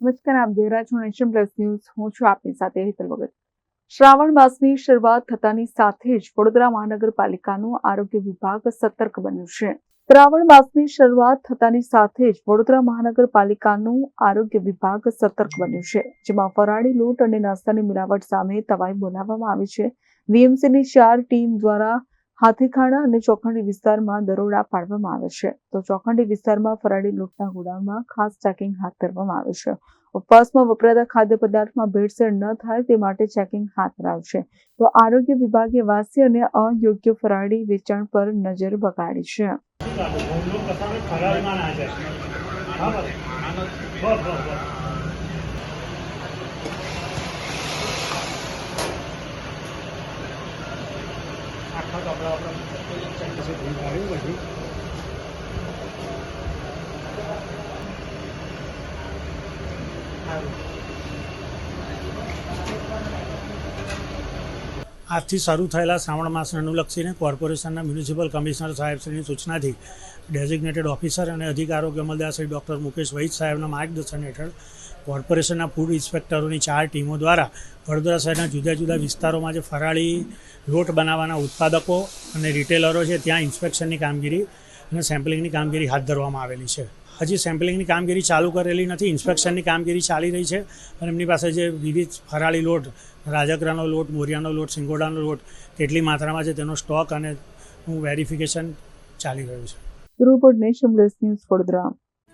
નમસ્કાર, આપ જોઈ રહ્યા છો નેશન પ્લસ ન્યૂઝ. હું છું આપની સાથે હેતલ વગર શ્રાવણ માસની શરૂઆત થતાની સાથે જ વડોદરા મહાનગરપાલિકાનું આરોગ્ય વિભાગ સતર્ક બન્યું છે. શ્રાવણ માસની શરૂઆત થતાની સાથે જ વડોદરા મહાનગરપાલિકાનું આરોગ્ય વિભાગ સતર્ક બન્યું છે, જેમાં ફરાળી લૂંટ અને નાસ્તાની મિલાવટ સામે તવાઈ બોલાવવામાં આવી છે. વીએમસીની ચાર ટીમ દ્વારા હાથીખાડા અને ચોખંડી વિસ્તારમાં દરોડા પાડવામાં આવે છે. તો ચોખંડી વિસ્તારમાં ફરાળી લૂંટના ગોડાઉનમાં ખાસ ચેકિંગ હાથ ધરવામાં આવે છે. ઉપવાસમાં વપરાતા ખાદ્ય પદાર્થમાં ભેળસેળ ન થાય તે માટે ચેકિંગ હાથ ધરાવશે. તો આરોગ્ય વિભાગે વાસી અને અયોગ્ય ફરાળી વેચાણ પર નજર બગાડી છે. આજથી શરૂ થયેલા શ્રાવણ માસને અનુલક્ષીને કોર્પોરેશનના મ્યુનિસિપલ કમિશનર સાહેબશ્રીની સૂચનાથી ડેઝિગ્નેટેડ ઓફિસર અને અધિક આરોગ્ય અમલદાર શ્રી ડૉક્ટર મુકેશ વૈદ સાહેબના માર્ગદર્શન હેઠળ કોર્પોરેશનના ફૂડ ઇન્સ્પેક્ટરોની ચાર ટીમો દ્વારા વડોદરા શહેરના જુદા જુદા વિસ્તારોમાં જે ફરાળી લોટ બનાવવાના ઉત્પાદકો અને રિટેલરો છે, ત્યાં ઇન્સ્પેક્શનની કામગીરી અને સેમ્પલિંગની કામગીરી હાથ ધરવામાં આવેલી છે. હજી સેમ્પલિંગની કામગીરી ચાલુ કરેલી નથી, ઇન્સ્પેક્શનની કામગીરી ચાલી રહી છે અને એમની પાસે જે વિવિધ ફરાળી લોટ રાજાગરાનો લોટ, મોરિયાનો લોટ, સિંગોડાનો લોટ, કેટલી માત્રામાં છે તેનો સ્ટોક અને વેરિફિકેશન ચાલી રહ્યું છે. Report Nation News Vadodara.